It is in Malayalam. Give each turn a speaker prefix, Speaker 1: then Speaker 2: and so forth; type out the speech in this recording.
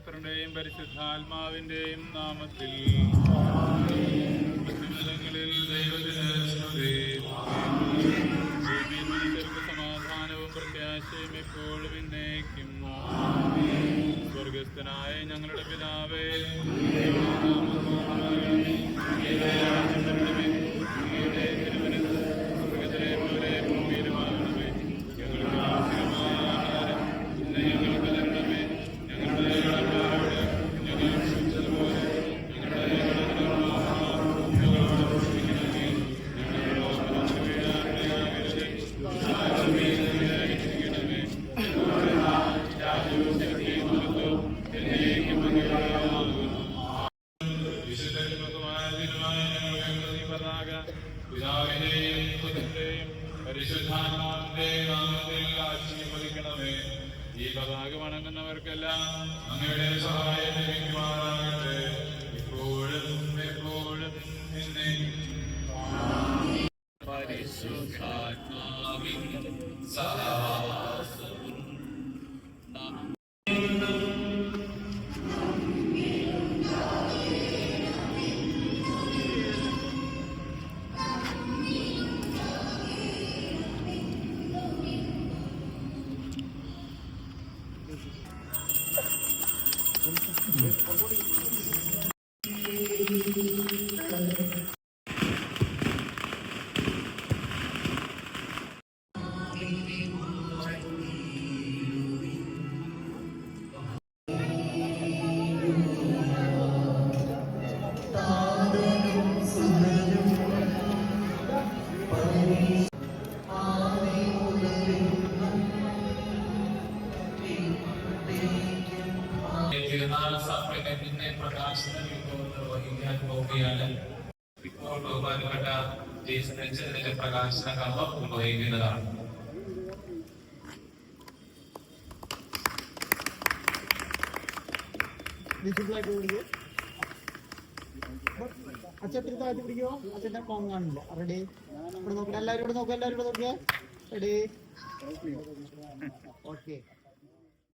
Speaker 1: പുത്രന്റെയും പരിശുദ്ധാത്മാവിന്റെയും നാമത്തിൽ. പിതാവിന്റെയും പുത്രന്റെയും പരിശുദ്ധാത്മാവിന്റെയും നാമത്തിൽ ആശീർവദിക്കണമേ. ഈ പതാക വണങ്ങുന്നവർക്കെല്ലാം അങ്ങയുടെ സഹായം ലഭിക്കുമാറാകട്ടെ. ഇപ്പോഴും എപ്പോഴും പരിശുദ്ധാത്മാവിൻ സഹാസവും Thank you.
Speaker 2: തിരുനാൾ സമ്മേളനത്തിന്റെ പ്രകാശന വിഭവം നിർവഹിക്കാൻ പോവുകയാണ്. ഇപ്പോൾ ബഹുമാനപ്പെട്ട ജേസനച്ചതിന്റെ പ്രകാശന കർമ്മം നിർവഹിക്കുന്നതാണ്
Speaker 3: പിടിക്കോ അച്ഛത്തിന് താഴ്ത്തി പിടിക്കോ അച്ഛന്റെ ഫോൺ റെഡി ഇവിടെ നോക്കട്ടെ എല്ലാവരും ഇവിടെ നോക്കുക എല്ലാവരും ഇവിടെ നോക്കിയേ റെഡി ഓക്കെ